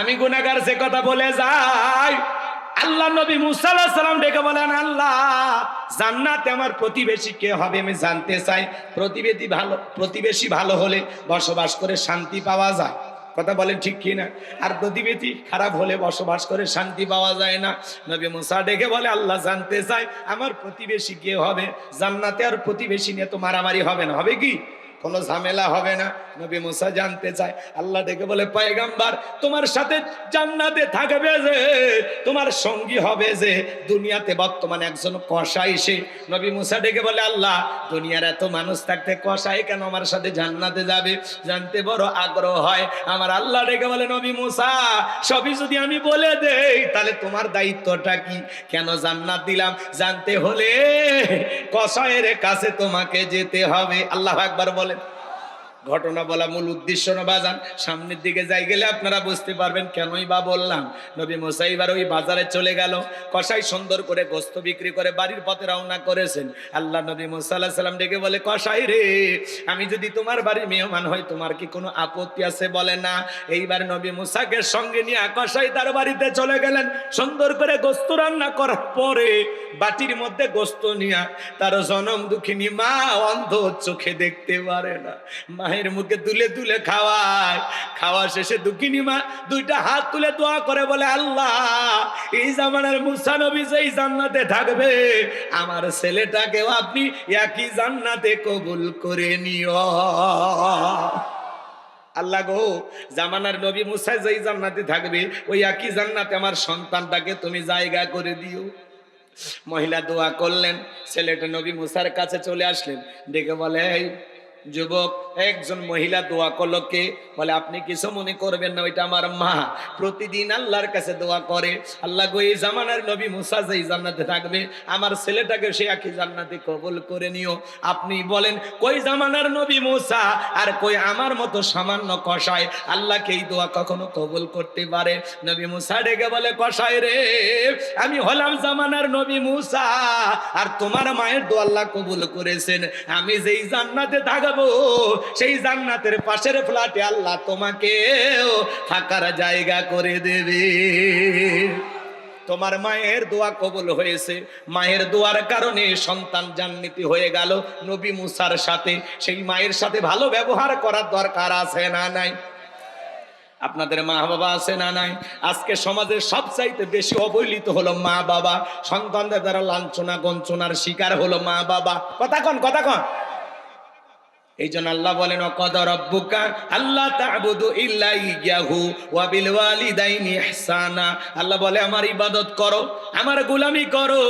আমি গুনাগার সে কথা বলে যাই, আল্লাহ নবী মুসা সালাম ডেকে বলেন, আল্লাহ, জান্নাতে আমার প্রতিবেশী কে হবে আমি জানতে চাই। প্রতিবেশী ভালো প্রতিবেশী ভালো হলে বসবাস করে শান্তি পাওয়া যায়। কথা বলেন ঠিক কি না আর প্রতিবেশী খারাপ হলে বসবাস করে শান্তি পাওয়া যায় না। নবী মুসা ডেকে বলে, আল্লাহ জানতে চাই, আমার প্রতিবেশী কে হবে? জান্নাতে আর প্রতিবেশী নিয়ে তো মারামারি হবে না, হবে কি? কোনো ঝামেলা হবে না? নবী মুসা জানতে চায়। আল্লাহ ডেকে বলে, পয়গাম্বার, তোমার সাথে জান্নাতে থাকবে যে, তোমার সঙ্গী হবে যে, দুনিয়াতে বর্তমানে একজন কসাই সে। নবী মুসা ডেকে বলে, আল্লাহ, দুনিয়ার এত মানুষ থাকতে কসাই কেন আমার সাথে জান্নাতে যাবে? জানতে বড় আগ্রহ হয়। আমার আল্লাহ ডেকে বলে, নবী মুসা, সবই যদি আমি বলে দেই, তাহলে তোমার দায়িত্বটা কি? কেন জান্নাত দিলাম? জানতে হলে কসাইয়ের কাছে তোমাকে যেতে হবে। আল্লাহ একবার বলেন। ঘটনা বলা মূল উদ্দেশ্য না বাজান? সামনের দিকে যাই গেলে আপনারা বুঝতে পারবেন কেনই বা বললাম। নবী মোসাইবার ওই বাজারে চলে গেল। কসাই সুন্দর করে গোস্ত বিক্রি করে বাড়ির পথে রওনা করেছেন। আল্লাহ নবী মোসাল্লাহ সাল্লাম ডেকে বলে, কসাই রে, আমি যদি তোমার বাড়ির মেহমান হই, তোমার কি কোনো আপত্তি আছে? বলে, না। এইবার নবী মুসাকে সঙ্গে নিয়ে কসাই তার বাড়িতে চলে গেলেন। সুন্দর করে গোস্ত রান্না করার পরে বাটির মধ্যে গোস্ত নিয়ে তার জনম দুঃখিনী মা অন্ধ চোখে দেখতে পারে না। মায়ের মুখে তুলে তুলে খাওয়ায়। খাওয়া শেষে দুঃখিনী মা দুইটা হাত তুলে দোয়া করে বলে, আল্লাহ, এই জামানার মুসানবী যেই জান্নাতে থাকবে, আমার ছেলেটাকেও আপনি একই জান্নাতে কবুল করে নিও। আল্লাহ গো, জামানার নবী মুসা যেই জান্নাতে থাকবে, ওই একই জান্নাতে আমার সন্তানটাকে তুমি জায়গা করে দিও। মহিলা দোয়া করলেন, ছেলেটা নবী মুসার কাছে চলে আসলেন, ডেকে বলে যুবক, একজন মহিলা দোয়া করল কে? বলে, আপনি কিছু মনে করবেন না, ওইটা আমার মা। প্রতিদিন আল্লাহর কাছে দোয়া করে। আল্লাহ গো, এই জামানার নবী মুসা যেই জান্নাতে থাকবে, আমার ছেলেটাকে সে একই জান্নাতে কবুল করে নিও। আপনি বলেন, কই জামানার নবী মুসা? আর কই আমার মতো সামান্য কষায় আল্লাহকে এই দোয়া কখনো কবুল করতে পারে? নবী মুসা ডেকে বলে কষায় রে, আমি হলাম জামানার নবী মুসা। আর তোমার মায়ের দোয়া আল্লাহ কবুল করেছেন। আমি যেই জান্নাতে থাকব সেই জান্নাতের পাশের ফ্ল্যাটে আল্লাহ তোমাকে থাকার জায়গা করে দেবে। তোমার মায়ের দোয়া কবুল হয়েছে। মায়ের দোয়ার কারণে সন্তান জান্নাতি হয়ে গেল। নবী মুসার সাথে, সেই মায়ের সাথে ভালো ব্যবহার করার দরকার আছে না নাই? আপনাদের মা বাবা আছে না নাই? আজকে সমাজের সবচাইতে বেশি অবহেলিত হলো মা বাবা। সন্তানদের দ্বারা লাঞ্ছনা গঞ্চনার শিকার হলো মা বাবা। কথা কন কথা কন। এই জন্য আল্লাহ বলেন অকদ রব্বুকা আল্লাহ তা'বুদু ইয়াহু আল্লাহ বলে, আমার ইবাদত করো, আমার গোলামি করো,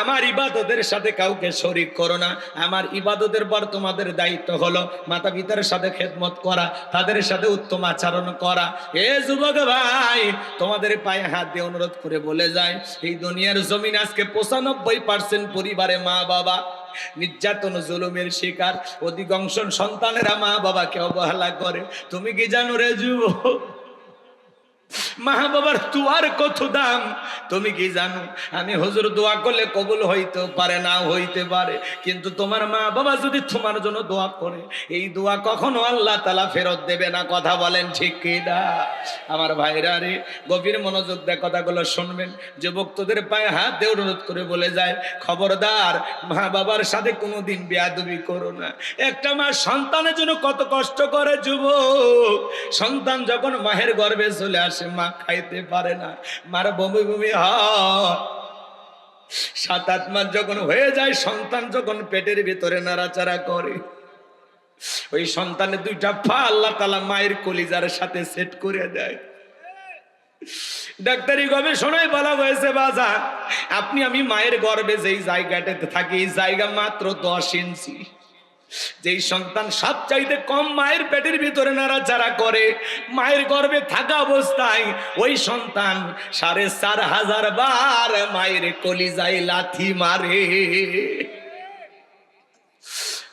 আমার ইবাদতের সাথে কাউকে শরীক করো না। আমার ইবাদতের পর তোমাদের দায়িত্ব হলো মাতা পিতার সাথে খেদমত করা, তাদের সাথে উত্তম আচরণ করা। এ যুবক ভাই, তোমাদের পায়ে হাত দিয়ে অনুরোধ করে বলে যায়, এই দুনিয়ার জমিন আজকে পঁচানব্বই পার্সেন্ট পরিবারে মা বাবা নির্যাতন জুলুমের শিকার অধিকাংশ সন্তানেরা মা বাবাকে অবহেলা করে। তুমি কি জানো রে যুব মা বাবার তুয়ার কত দাম? তুমি কি জানো? আমি হুজুর দোয়া করলে কবুল হইতে পারে না, হইতে পারে। কিন্তু তোমার মা বাবা যদি তোমার জন্য দোয়া করে, এই দোয়া কখনো আল্লাহ তালা ফেরত দেবে না, কথা বলেন ঠিক কি না? আমার ভাইরা রে, গভীর মনোযোগ দেয় কথাগুলো শুনবেন। যে ভক্তদের পায়ে হাত দিয়ে অনুরোধ করে বলে যায়, খবরদার মা বাবার সাথে কোনোদিন বেয়াদবি করো না। একটা মা সন্তানের জন্য কত কষ্ট করে যুবক। সন্তান যখন মায়ের গর্ভে চলে আসে মা খাইতে পারে না। মার বমি বমি হয়। সাত আট মাস যখন হয়ে যায়, সন্তান যখন পেটের ভিতরে নাড়াচাড়া করে, ওই সন্তানের দুইটা পা আল্লাহ তালা মায়ের কলিজার সাথে সেট করে দেয়। ডাক্তারি গবেষণায় বলা হয়েছে বাজার আপনি আমি মায়ের গর্ভে যেই জায়গাটাতে থাকি, এই জায়গা মাত্র দশ ইঞ্চি। যেই সন্তান সব চাইতে কম মায়ের পেটের ভিতরে নাড়াচাড়া করে, মায়ের গর্ভে থাকা অবস্থায় ওই সন্তান সাড়ে চার হাজার বার মায়ের কলিজায় লাথি মারে।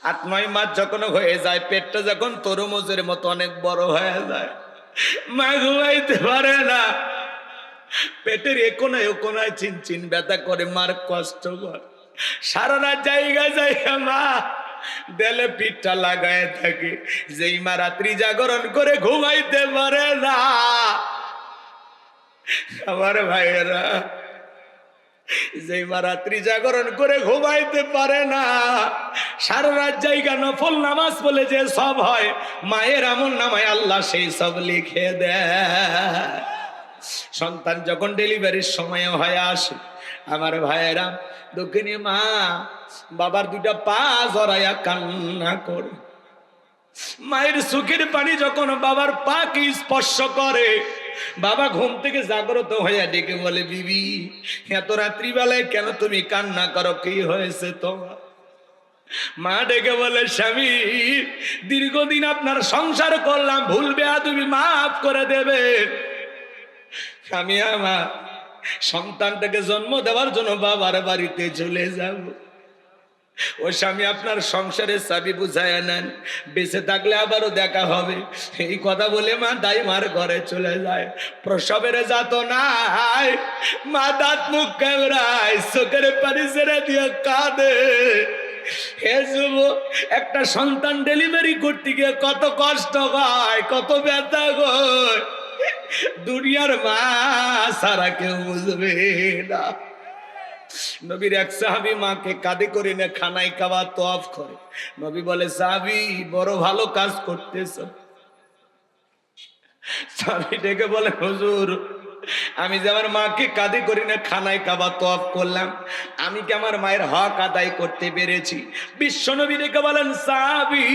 আট, নয় মাস যখন হয়ে যায়, পেটটা যখন তরমুজের মতো অনেক বড় হয়ে যায়, মা ঘুমাইতে পারে না। পেটের একোনায় ওকোনায় চিন চিন ব্যথা করে, মার কষ্ট কর। সারা রাত জায়গা জায়গা মা দেলে পিঠটা লাগায় থাকে। যেই মা রাত্রি জাগরণ করে ঘুমাইতে পারে না। আমার ভাইয়েরা যে মা রাত্রি জাগরণ করে ঘুমাইতে পারে না, সারা রাত জায়গা নফল নামাজ বলে যে সব হয়, মায়ের আমল নামায় আল্লাহ সেই সব লিখে দেয়। সন্তান যখন ডেলিভারির সময় হয়ে আসে, আমার ভাইয়েরা দক্ষিণে মা, বাবার দুটা পা জড়াইয়া কান্না করে। মায়ের সুখের পানি যখন বাবার পাকে স্পর্শ করে, বাবা ঘুম থেকে জাগ্রত হইয়া ডেকে বলে, বিবি, এত রাত্রিবেলায় কেন তুমি কান্না করো? কি হয়েছে তোমার? মা ডেকে বলে, স্বামী, দীর্ঘদিন আপনার সংসার করলাম ভুলবে তুমি মাফ করে দেবে। আমি আমার সন্তানটাকে জন্ম দেওয়ার জন্য বাবার বাড়িতে চলে যাব। ও স্বামী, আপনার সংসারের চাবি বুঝায় নেন, বেঁচে থাকলে আবারও দেখা হবে। এই কথা বলে মা দাই মার ঘরে চলে যায়। প্রসবের যাত নাই মা দাঁত মুখ কামড়ায়, চোখের পানি ছেড়ে দিয়ে কাঁদে। একটা সন্তান ডেলিভারি করতে গিয়ে কত কষ্ট হয়, কত ব্যথা হয় দুনিয়ার মা সারা কেউ বুঝবে না। নবীর এক সাহাবি মাকে কাঁদে করে না খানায় খাওয়া তোয়াফ করে। নবী বলে, সাহাবি, বড় ভালো কাজ করতেছ। সাহাবি ডেকে বলে, হুজুর, আমি যে আমার মাকে কাঁধে করি না খানায় কাবা তোয়াফ করলাম আমি কি আমার মায়ের হক আদায় করতে পেরেছি? বিশ্বনবী রেখে বলেন, সাহাবি,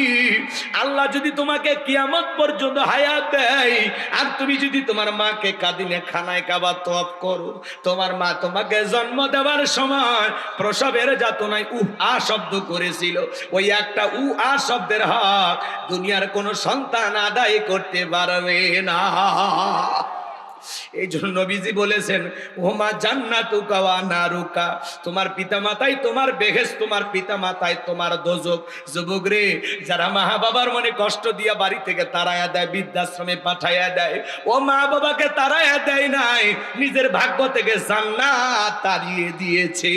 আল্লাহ যদি তোমাকে কিয়ামত পর্যন্ত হায়াত দেয়, আর তুমি যদি তোমার মাকে কাঁদিনে খানায় কাবা তপ করো, তোমার মা তোমাকে জন্ম দেওয়ার সময় প্রসবের যাতনায় উহ আ শব্দ করেছিল। ওই একটা উ আ শব্দের হক দুনিয়ার কোন সন্তান আদায় করতে পারবে না। এই জন্য নবীজি বলেছেন, ওমা জান্নাতু কাওয়া নারুকা। তোমার পিতামাতাই তোমার বেহেস তোমার পিতামাতাই তোমার দোজক। যুবক রে, যারা মা বাবার মনে কষ্ট দিয়া বাড়ি থেকে তারায়া দেয়, বৃদ্ধাশ্রমে পাঠাইয়া দেয়, ও মা বাবাকে তারায়া দেয় নাই, নিজের ভাগ্য থেকে জান্নাত তাড়িয়ে দিয়েছে।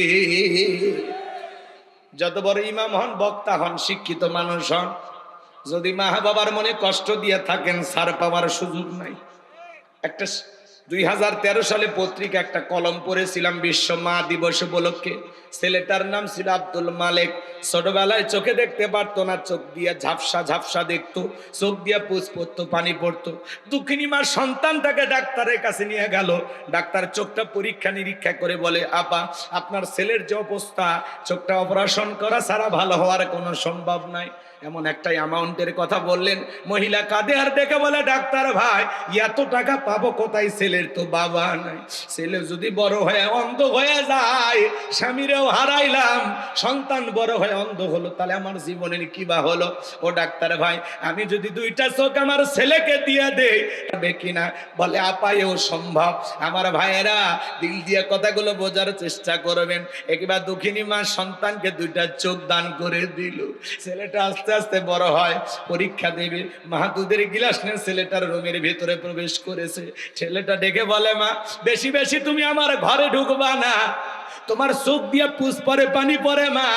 যত বড় ইমাম হন, বক্তা হন, শিক্ষিত মানুষ হন, যদি মা বাবার মনে কষ্ট দিয়ে থাকেন, সার পাওয়ার সুযোগ নাই। একটা দুই হাজার তেরো সালে পত্রিকা একটা কলম পড়েছিলাম, বিশ্ব মা দিবস উপলক্ষে। ছেলেটার নাম ছিল আব্দুল মালেক। ছোটবেলায় চোখে দেখতে পারতো না, চোখ দিয়ে ঝাপসা ঝাপসা দেখতো, চোখ দিয়ে পুষ পড়তো পানি পড়তো। দুঃখিনী মার সন্তানটাকে ডাক্তারের কাছে নিয়ে গেল। ডাক্তার চোখটা পরীক্ষা নিরীক্ষা করে বলে, আপা, আপনার ছেলের যে অবস্থা, চোখটা অপারেশন করা ছাড়া ভালো হওয়ার কোনো সম্ভব নাই। এমন একটা অ্যামাউন্টের কথা বললেন। মহিলা কাঁদে আর দেখে বলে, ডাক্তার ভাই, এত টাকা পাবো কোথায়? ছেলের তো বাবা নাই। ছেলে যদি বড় হয়ে অন্ধ হয়ে যায়, স্বামীরেও হারাইলাম। সন্তান বড় হয়ে অন্ধ হলো, তাহলে আমার জীবনের কি বা হলো? ও ডাক্তার ভাই, আমি যদি দুইটা চোখ আমার ছেলেকে দিয়ে দেই, তবে কিনা বলে, আপায়েও সম্ভব। আমার ভাইয়েরা, দিল দিয়ে কথাগুলো বোঝার চেষ্টা করবেন। একবার দুঃখিনী মা সন্তানকে দুইটা চোখ দান করে দিল। ছেলেটা আস্তে আস্তে বড় হয়। পরীক্ষা দেবে। মাহাতুদের গিলাস নিয়ে ছেলেটার রুমের ভিতরে প্রবেশ করেছে। ছেলেটা ডেকে বলে, মা, বেশি বেশি তুমি আমার ঘরে ঢুকবা না। তোমার চোখ দিয়ে পুষ পরে পানি পরে মা।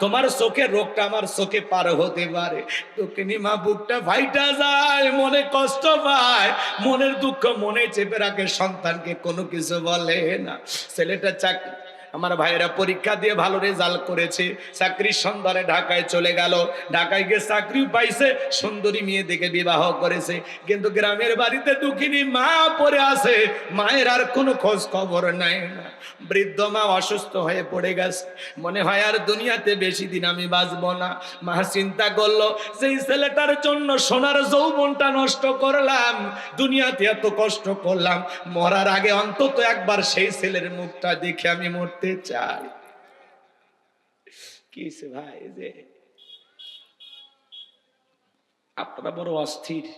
তোমার চোখের রোগটা আমার চোখে পার হতে পারে। দক্ষিণী মা, বুকটা ভাইটা যায়, মনে কষ্ট পায়। মনের দুঃখ মনে চেপে রাখে, সন্তানকে কোনো কিছু বলে না। ছেলেটা চাকরি আমার ভাইয়েরা পরীক্ষা দিয়ে ভালো রেজাল্ট করেছে। চাকরির সন্ধানে ঢাকায় চলে গেল। ঢাকায় গিয়ে চাকরি পাইছে, সুন্দরী মেয়ে দেখে বিবাহ করেছে। কিন্তু গ্রামের বাড়িতে দুঃখিনী মা পড়ে আছে। মায়ের আর কোনো খোঁজ খবর নাই না। বৃদ্ধ মা অসুস্থ হয়ে পড়ে গেছে। মনে হয় আর দুনিয়াতে বেশি দিন আমি বাঁচবো না। মা চিন্তা করল সেই ছেলেটার জন্য সোনার যৌবনটা নষ্ট করলাম, দুনিয়াতে এত কষ্ট করলাম, মরার আগে অন্তত একবার সেই ছেলের মুখটা দেখে আমি মরতে চাই। কি ভাই যে? আপনারা বড় অস্থির।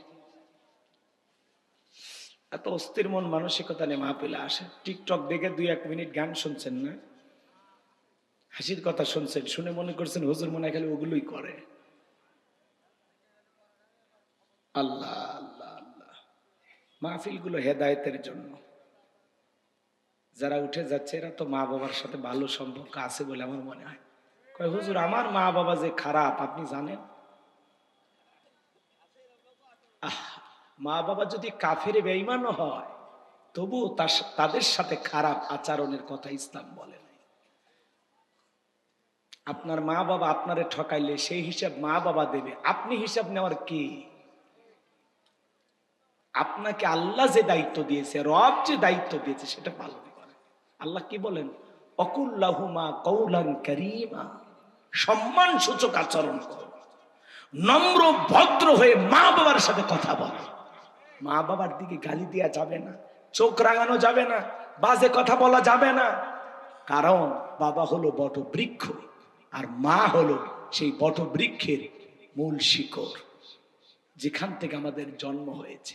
এত অস্থির মন মানসিকতা নিয়ে মাহফিলে আসে। টিকটক দেখে দুই এক মিনিট গান শুনছেন না? হাসির কথা শুনছেন, শুনে মনে করছেন হুজুর মনে খালি ওগুলোই করে। আল্লাহ আল্লাহ আল্লাহ। মাহফিলগুলো হেদায়তের জন্য। যারা উঠে যাচ্ছে, এরা তো মা বাবার সাথে ভালো সম্পর্ক আছে বলে আমার মনে হয়। কয়, হুজুর, আমার মা বাবা যে খারাপ, আপনি জানেন? মা বাবা যদি কাফের বেইমানও হয় সা- তাদের সাথে খারাপ আচরণের কথা ইসলাম বলে নাই। আপনার মা বাবা আপনারে ঠকাইলে সেই হিসাব মা বাবা দেবে। আপনি হিসাব নেওয়ার কি? আপনাকে আল্লাহ যে দায়িত্ব দিয়েছে, রব যে দায়িত্ব দিয়েছে, সেটা পালন আল্লাহ কি বলেন? অকুল্লাহুমা কৌলান করিমা। সম্মান সূচক আচরণ করো। নম্র, ভদ্র হয়ে মা বাবার সাথে কথা বলো। মা বাবার দিকে গালি দেওয়া যাবে না, চোখ রাঙানো যাবে না, বাজে কথা বলা যাবে না। কারণ বাবা হলো বট বৃক্ষ আর মা হলো সেই বট বৃক্ষের মূল শিকড়, যেখান থেকে আমাদের জন্ম হয়েছে।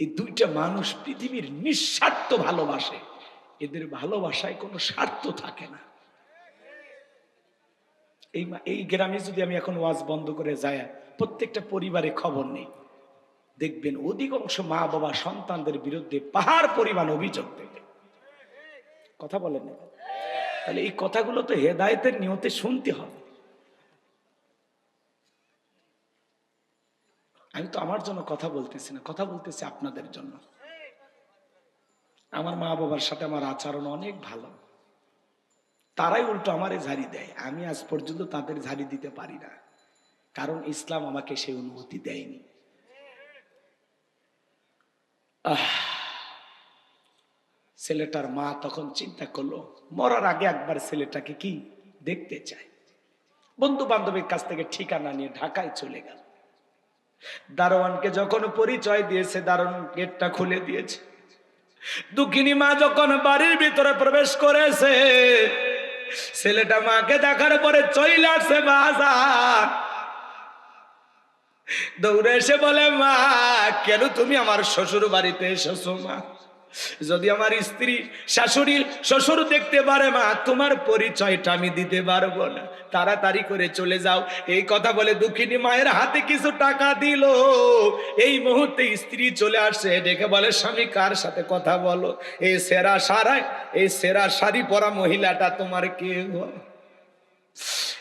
এই দুইটা মানুষ পৃথিবীর নিঃস্বার্থ ভালোবাসে। এদের ভালোবাসায় কোনো স্বার্থ থাকে না। এই এই গ্রামে যদি আমি এখন ওয়াজ বন্ধ করে যাই, প্রত্যেকটা পরিবারে খবর নেই। দেখবেন অধিকাংশ মা বাবা সন্তানদের বিরুদ্ধে পাহাড় পরিমাণ অভিযোগ দেবে। কথা বলেন তাহলে এই কথাগুলো তো হেদায়েতের নিয়তে শুনতে হবে। আমি তো আমার জন্য কথা বলতেছি না, কথা বলতেছি আপনাদের জন্য। আমার মা বাবার সাথে আমার আচরণ অনেক ভালো। তারাই উল্টো আমারে ঝাড়ি দেয়। আমি আজ পর্যন্ত তাদের ঝাড়ি দিতে পারি না। কারণ ইসলাম আমাকে সেই অনুমতি দেয়নি। ছেলেটার মা তখন চিন্তা করল, মরার আগে একবার ছেলেটাকে কি দেখতে চায়? বন্ধু বান্ধবের কাছ থেকে ঠিকানা নিয়ে ঢাকায় চলে গেল। দারোয়ানকে যখন পরিচয় দিয়েছে, দারোয়ান গেটটা খুলে দিয়েছে। দুঃখিনী মা যখন বাড়ির ভিতরে প্রবেশ করেছে, ছেলেটা মাকে দেখার পরে চলে আসছে বাজার। দৌড়ে এসে বলে, মা, কেন তুমি আমার শ্বশুর বাড়িতে এসেছ, মা? যদি আমার স্ত্রী শাশুড়ি শ্বশুর দেখতে পারে, মা, তোমার পরিচয়টা আমি দিতে পারব না। তাড়াতাড়ি করে চলে যাও। এই কথা বলে দুঃখিনী মায়ের হাতে কিছু টাকা দিল। এই মুহূর্তে স্ত্রী চলে আসছে। ডেকে বলে, স্বামী, কার সাথে কথা বলো? এই সেরা সারায়, এই সেরা শাড়ি পরা মহিলাটা তোমার কে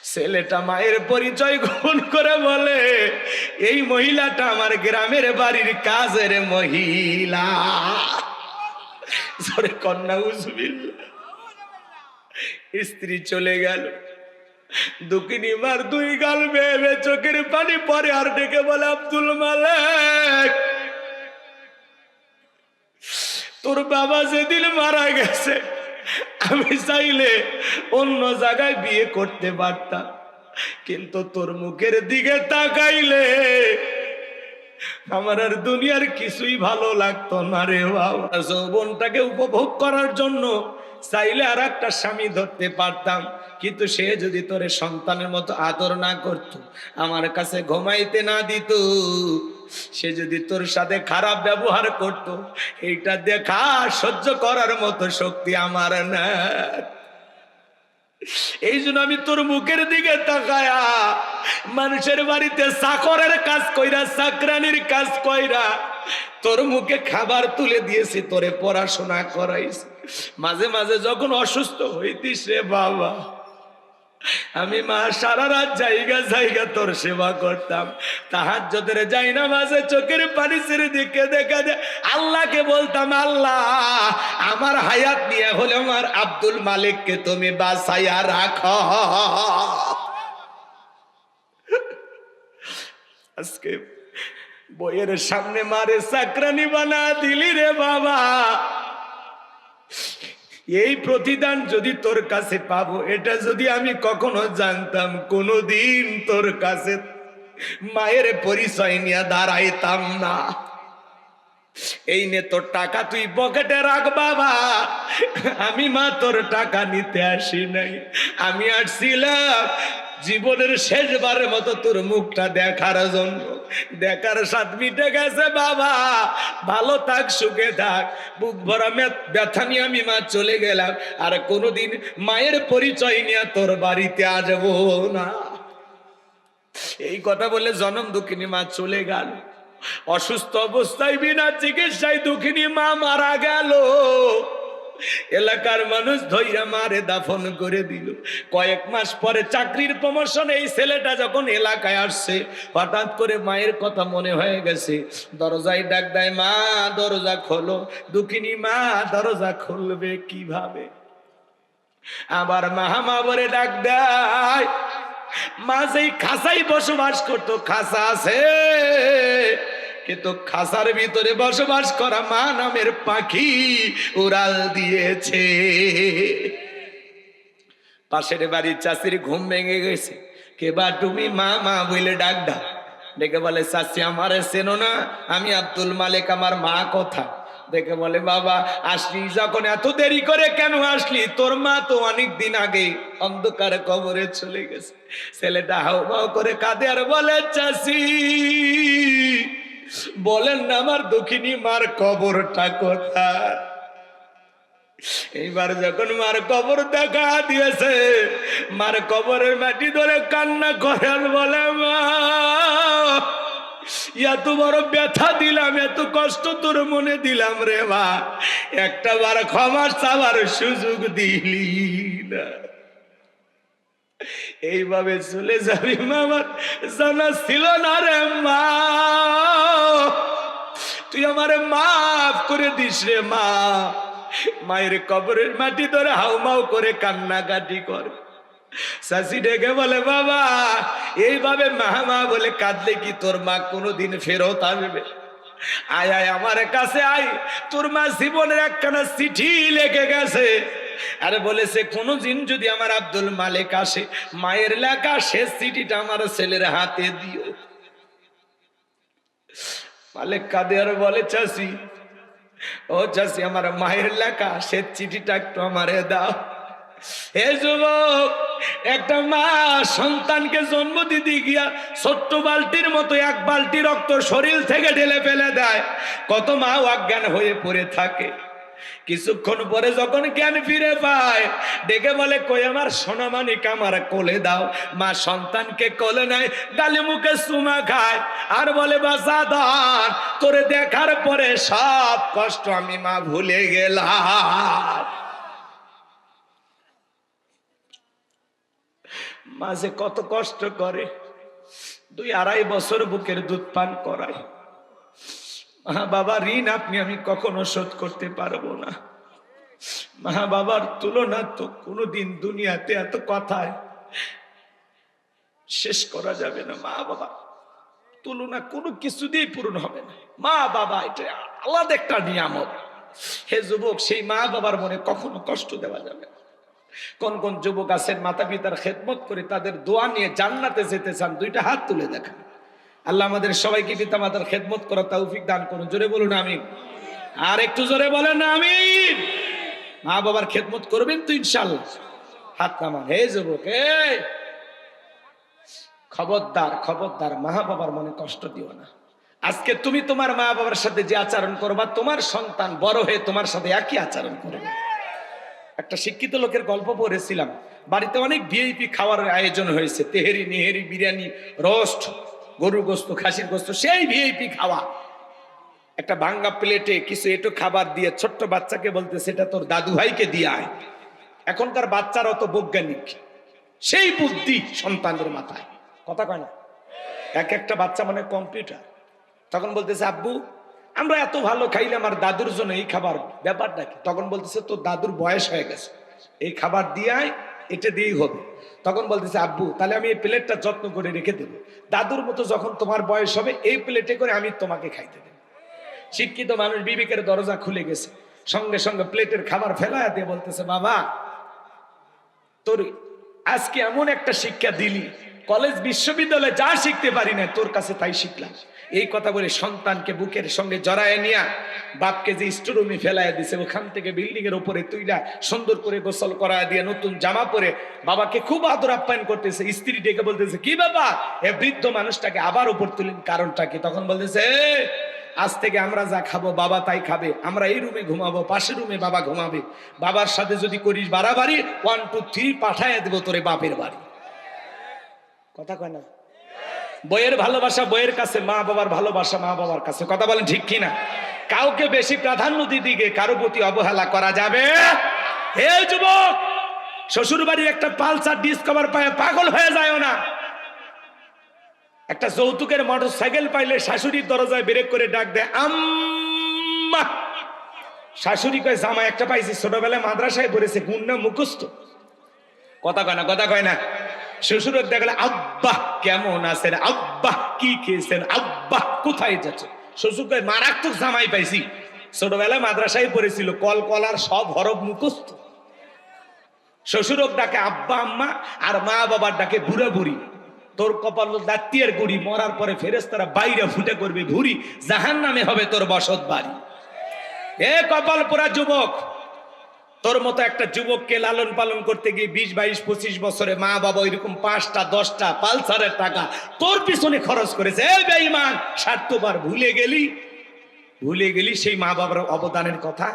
ছেলেটা মায়ের পরিচয় গ্রহণ করে বলে, এই মহিলাটা আমার গ্রামের বাড়ির কাজের মহিলা। জোরে কন্যা উজবিল্লা স্ত্রী চলে গেল। দুকিনি মার দুই গাল বেয়ে চোখের পানি পরে আর ডেকে বলে, আব্দুল মালেক, তোর বাবা যেদিন মারা গেছে, আমি চাইলে অন্য জায়গায় বিয়ে করতে পারতাম। কিন্তু তোর মুখের দিকে তাকাইলে আমার আর দুনিয়ার কিছুই ভালো লাগতো না রে বাবা। যৌবনটাকে উপভোগ করার জন্য চাইলে আর একটা স্বামী ধরতে পারতাম। কিন্তু সে যদি তোরে সন্তানের মতো আদর না করত, আমার কাছে ঘুমাইতে না দিত। সে যদি তোর সাথে খারাপ ব্যবহার করত, এইটা দেখা সহ্য করার মতো শক্তি আমার না। এই জন্য আমি তোর মুখের দিকে তাকায়া মানুষের বাড়িতে চাকরের কাজ কইরা চাকরানির কাজ কইরা তোর মুখে খাবার তুলে দিয়েছি, তোরে পড়াশোনা করাইছি। মাঝে মাঝে যখন অসুস্থ হইতিস রে বাবা। আমি মা, সারা রাত জায়গা জায়গা তোর সেবা করতাম। তাহার যদের যাই না মাঝে চোখের পানি ছেড়ে দিকে দেখা দে আল্লাহকে বলতাম, আল্লাহ, আমার হায়াত নিয়ে হলে আমার আব্দুল মালিককে তুমি বাসাইয়া রাখো। আজকে বইয়ের সামনে মারে চাকরানি বানা দিলি রে বাবা। এই প্রতিদান যদি তোর কাছে পাবো, এটা যদি আমি কখনো জানতাম, কোনোদিন তোর কাছে মায়ের পরিচয় নিয়ে দাঁড়াইতাম না। এই নে তোর টাকা তুই পকেটে রাখ, বাবা। আমি মা তোর টাকা নিতে আসি নাই। আমি আসছিলাম জীবনের শেষবারের মতো তোর মুখটা দেখার জন্য। দেখার স্বাদ মিটে গেছে, বাবা। ভালো থাক, সুখে থাক। বুক ভরা ব্যথা নিয়ে আমি মা চলে গেলাম। আর কোনোদিন মায়ের পরিচয় নিয়ে তোর বাড়িতে আসব না। এই কথা বলে জনম দুঃখিনী মা চলে গেল। অসুস্থ অবস্থায় বিনা চিকিৎসায় দুঃখিনী মা মারা গেল। এলাকার মানুষ ধৈরা মারে দাফন করে দিল। কয়েক মাস পরে চাকরির প্রমোশন এই ছেলেটা যখন এলাকায় আসছে, হঠাৎ করে মায়ের কথা মনে হয়ে গেছে। দরজায় ডাক দেয়, মা, দরজা খোলো। দুঃখিনী, মা, দরজা খুলবে কীভাবে? আবার মাহামা বলে ডাক দেয়, মা সেই খাসাই বসবাস করতো খাসা আছে? কিন্তু খাসার ভিতরে বসবাস করা মা নামের পাখি উড়াল দিয়েছে। পাশের বাড়ির চাষির ঘুম ভেঙে গেছে। কে বা তুমি মা মা বলে ডাক ডাক ডেকে বলে চাষি আমারে চেনো না, আমি আব্দুল মালিক, আমার মা কথা? দেখে বলে, বাবা, আসলি যখন এত দেরি করে কেন আসলি? তোর মা তো অনেক দিন আগে অন্ধকারে কবরে চলে গেছে। ছেলেটা হাও করে কাঁদে আর বলে চাষি বলেন না আমার দক্ষিণী মার কবরটা কোথায়? এইবার যখন মার কবর দেখা দিয়েছে, মার কবরের মাটি ধরে কান্না করেন বলে, মা, এত বড় ব্যথা দিলাম, এত কষ্ট তোর মনে দিলাম রে মা। একটা বার ক্ষমা চাওয়ার সুযোগ দিলি না। এইভাবে চলে যাবি মামার জানা ছিল না রে মা। তুই আমারে মাফ করে দিস রে মা। মায়ের কবরের মাটি ধরে হাউমাউ করে কান্নাকাটি করে। শাশি ডেকে বলে, বাবা, এইভাবে মাহামা বলে কাঁদলে কি তোর মা কোনোদিন ফেরত আসবে? আয় আয়, আমার কাছে আয়। তোর মা জীবনের একখানা চিঠি লেগে গেছে। আরে বলেছে, কোনোদিন যদি আমার আব্দুল মালিক আসে, মায়ের লেখা শেষ চিঠিটা আমার ছেলের হাতে দিও। মালিক কাঁদে আর বলে চাষি ও চাষি আমার মায়ের লেখা সে চিঠিটা একটু আমারে দাও। যুবক, একটা মা সন্তানকে জন্ম দিতে গিয়া ছোট্ট বালতির মতো এক বালতি রক্ত শরীর থেকে ঢেলে ফেলে দেয়। কত মা অজ্ঞান হয়ে পড়ে থাকে। কিছুক্ষণ পরে যখন জ্ঞান ফিরে পায়, ডেকে বলে, কই আমার সোনামানিক আমার কোলে দাও, মা সন্তানকে কোলে নেয়, গালে মুখে সুমা খায়। আর বলে বাসা দান তোরে দেখার পরে সব কষ্ট আমি মা ভুলে গেলাম। মাঝে কত কষ্ট করে, দুই আড়াই বছর বুকের দুধ পান করায়। মা বাবা, ঋণ আপনি আমি কখনো শোধ করতে পারব না। মা বাবার তুলনা তো কোনোদিন দুনিয়াতে এত কথায় শেষ করা যাবে না। মা বাবা, তুলনা কোনো কিছু দিয়েই পূরণ হবে না। মা বাবা, এটা আলাদা একটা নিয়ামত। হে যুবক, সেই মা বাবার মনে কখনো কষ্ট দেওয়া যাবে না। কোন কোন যুবক আছেন মাতা পিতার খেদমত করে তাদের দোয়া নিয়ে জান্নাতে যেতে চান, দুইটা হাত তুলে দেখান। আল্লাহ আমাদের সবাইকে পিতা মাতার খেদমত করা তৌফিক দান করুন। জোরে বলুন আমি আর একটু জোরে বলেন না আমিন। মা বাবার খেদমত করবেন তো ইনশাল্লাহ হাত নামান। হে যুবক এই খবরদার খবরদার, মা বাবার মনে কষ্ট দিও না। আজকে তুমি তোমার মা বাবার সাথে যে আচরণ করবা, তোমার সন্তান বড় হয়ে তোমার সাথে একই আচরণ করবে। একটা শিক্ষিত লোকের গল্প পড়েছিলাম। বাড়িতে অনেক ভিআইপি খাওয়ার আয়োজন হয়েছে। তেহেরি, নেহেরি, বিরিয়ানি, রোস্ট গরুর গোস্ত, খাসির গোস্ত, সেই ভিআইপি খাওয়া। একটা ভাঙ্গা প্লেটে কিছু এটো খাবার দিয়ে ছোট্ট বাচ্চাকে বলতে, সেটা তোর দাদু ভাইকে দিয়ে আয়। এখনকার বাচ্চার অত বৈজ্ঞানিক। সেই বুদ্ধি সন্তানের মাথায়। কথা কয় না? এক একটা বাচ্চা মানে কম্পিউটার। তখন বলতেছে, আব্বু, আমরা এত ভালো খাইলে আমার দাদুর জন্য এই খাবার, ব্যাপারটা কি? তখন বলতেছে, তোর দাদুর বয়স হয়ে গেছে। এই খাবার দিয়ে এটা দিয়েই হবে। তখন বলতেছে, আব্বু, তাহলে আমি এই প্লেটটা যত্ন করে রেখে দেবো। দাদুর মতো যখন তোমার বয়স হবে, এই প্লেটে করে আমি তোমাকে খাইতে দেবো। শিক্ষিত মানুষ বিবেকের দরজা খুলে গেছে। সঙ্গে সঙ্গে প্লেটের খাবার ফেলায় দিয়ে বলতেছে, বাবা, তোর আজকে এমন একটা শিক্ষা দিলি। কলেজ, বিশ্ববিদ্যালয়ে যা শিখতে পারি না তোর কাছে তাই শিখলাম। এই কথা বলে সন্তানকে বুকের সঙ্গে জড়ায় নিয়া বাপকে যে স্টোরুমে ফেলায় দিছে, ওখান থেকে বিল্ডিং এর উপরে তুইলা সুন্দর করে গোসল করায় দিয়ে নতুন জামা পরে বাবাকে খুব আদর আপ্যায়ন করতেছে। স্ত্রী ডেকে বলতেছে, কি বাবা? এ বৃদ্ধ মানুষটাকে আবার উপর তুলেন, কারণটা কি? তখন বলতেছে আজ থেকে আমরা যা খাব, বাবা তাই খাবে। আমরা এই রুমে ঘুমাবো, পাশের রুমে বাবা ঘুমাবে। বাবার সাথে যদি করিস বাড়াবাড়ি ওয়ান টু থ্রি পাঠাইয়া দেবো তোরে বাপের বাড়ি। কথা কয় না। বইয়ের ভালোবাসা বইয়ের কাছে মা বাবার ভালোবাসা মা বাবার কাছে। কথা বলেন ঠিক কিনা? কাউকে বেশি প্রাধান্য দিদিকে কারও প্রতি অবহেলা করা যাবে? হে যুবক শ্বশুর বাড়ির একটা পালসার ডিসকভার পায়, পাগল হয়ে যায় না। একটা যৌতুকের মোটর সাইকেল পাইলে শাশুড়ির দরজায় ব্রেক করে ডাক দেয়, আম্মা! শাশুড়ি কয় জামা একটা পাইছি, ছোটবেলায় মাদ্রাসায় পড়েছে গুন্না মুখস্থ। কথা কয় না, কথা কয় না। শ্বশুর দেখলে, আব্বা, কেমন আছেন? আব্বা, কি খেয়েছেন? আব্বা, কোথায় যাচ্ছে শ্বশুর কয় মারাত্মক জামাই পাইছি। ছোটবেলায় মাদ্রাসায় পড়েছিল, কল কলার সব হরফ মুখস্থ। শ্বশুরক ডাকে আব্বা, আম্মা, আর মা বাবার ডাকে বুড়া বুড়ি। তোর কপাল দাঁতিয়ার গুড়ি, মরার পরে ফেরেস্তারা বাইরে ফুটে করবে ঘুরি জাহান নামে হবে তোর বসত বাড়ি। এ কপাল পোড়া যুবক তোর মতো একটা যুবককে লালন পালন করতে গিয়ে বিশ, বাইশ, পঁচিশ বছরে মা বাবা এরকম পাঁচটা, দশটা পালসারের টাকা তোর পিছনে খরচ করেছে। বেঈমান স্বার্থবার ভুলে গেলি? ভুলে গেলি সেই মা বাবার অবদানের কথা?